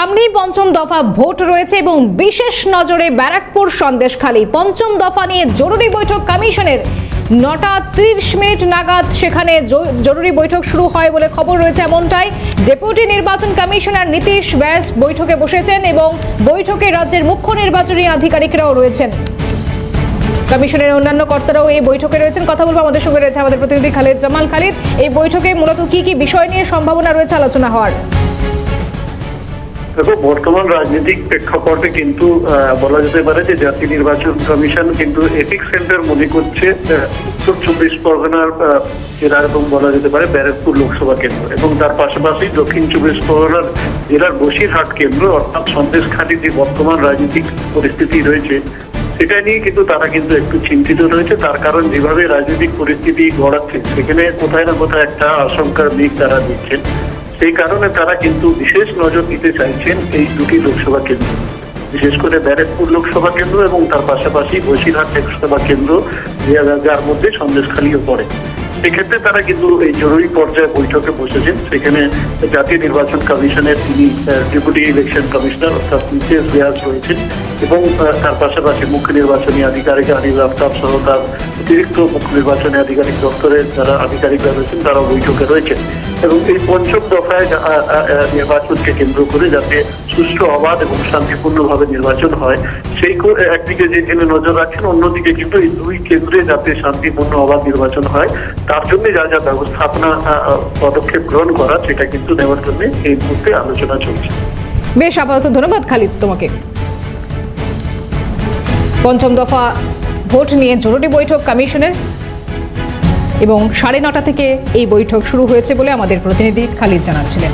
সামনেই পঞ্চম দফা ভোট রয়েছে এবং বিশেষ নজরে ব্যারাকপুর সন্দেশখালী পঞ্চম দফা নিয়ে জরুরি বৈঠক কমিশনের। নটা ত্রিশ মিনিট নাগাদ সেখানে জরুরি বৈঠক শুরু হয় বলে খবর রয়েছে এমনটাই। ডেপুটি নির্বাচন কমিশনার নীতিশ ব্যাস বৈঠকে বসেছেন এবং বৈঠকে রাজ্যের মুখ্য নির্বাচনী আধিকারিকরাও রয়েছেন। কমিশনের অন্যান্য কর্তারাও এই বৈঠকে রয়েছেন। কথা বলব আমাদের সঙ্গে রয়েছে আমাদের প্রতিনিধি খালিদ জামাল খালিদ। এই বৈঠকে মূলত কি কি বিষয় নিয়ে সম্ভাবনা রয়েছে আলোচনা হওয়ার। দেখো, বর্তমান রাজনৈতিক প্রেক্ষাপটে কিন্তু বলা যেতে পারে যে জাতীয় নির্বাচন কমিশন কিন্তু এপিক সেন্টার মনে করছে উত্তর চব্বিশ পরগনার জেলা এবং বলা যেতে পারে ব্যারাকপুর লোকসভা কেন্দ্র এবং তার পাশাপাশি দক্ষিণ চব্বিশ পরগনার জেলার বসিরহাট কেন্দ্র অর্থাৎ সন্দেশখালী যে বর্তমান রাজনৈতিক পরিস্থিতি রয়েছে, সেটা নিয়ে কিন্তু তারা কিন্তু একটু চিন্তিত রয়েছে। তার কারণ যেভাবে রাজনৈতিক পরিস্থিতি গড়াচ্ছে, সেখানে কোথায় না কোথায় একটা আশঙ্কার দিক তারা দিচ্ছেন সেই কারণে তারা কিন্তু বিশেষ নজর দিতে চাইছেন এই দুটি লোকসভা কেন্দ্র। বিশেষ করে ব্যারেকপুর লোকসভা কেন্দ্র এবং তার পাশাপাশি বসিরহাট লোকসভা কেন্দ্র যার মধ্যে সন্দেশখালীও পড়ে। সেক্ষেত্রে তারা কিন্তু এই জরুরি পর্যায়ে বৈঠকে বসেছেন। সেখানে জাতীয় নির্বাচন কমিশনের তিনি ডেপুটি ইলেকশন কমিশনার অর্থাৎ নিতেশ ব্যাস রয়েছেন এবং তার পাশাপাশি মুখ্য নির্বাচনী আধিকারিক আনিল আফতাব সহ তার অতিরিক্ত মুখ্য নির্বাচনী আধিকারিক দপ্তরের যারা আধিকারিকরা রয়েছেন, তারাও বৈঠকে রয়েছেন। এবং এই পঞ্চম দফায় নির্বাচনকে কেন্দ্র করে যাতে সুষ্ঠু, অবাধ এবং শান্তিপূর্ণভাবে নির্বাচন হয়। সেই একদিকে যে জেনে নজর রাখছেন অন্যদিকে কিন্তু এই দুই কেন্দ্রে যাতে শান্তিপূর্ণ, অবাধ নির্বাচন হয়, তার জন্য যা যা ব্যবস্থাপনা পদক্ষেপ গ্রহণ করা, সেটা কিন্তু নেওয়ার জন্য এই মুহূর্তে আলোচনা চলছে। বেশ, আপাতত ধন্যবাদ, খালিদ তোমাকে। পঞ্চম দফা ভোট নিয়ে জরুরি বৈঠক কমিশনের এবং সাড়ে নটা থেকে এই বৈঠক শুরু হয়েছে বলে আমাদের প্রতিনিধি খালিদ জানাচ্ছিলেন।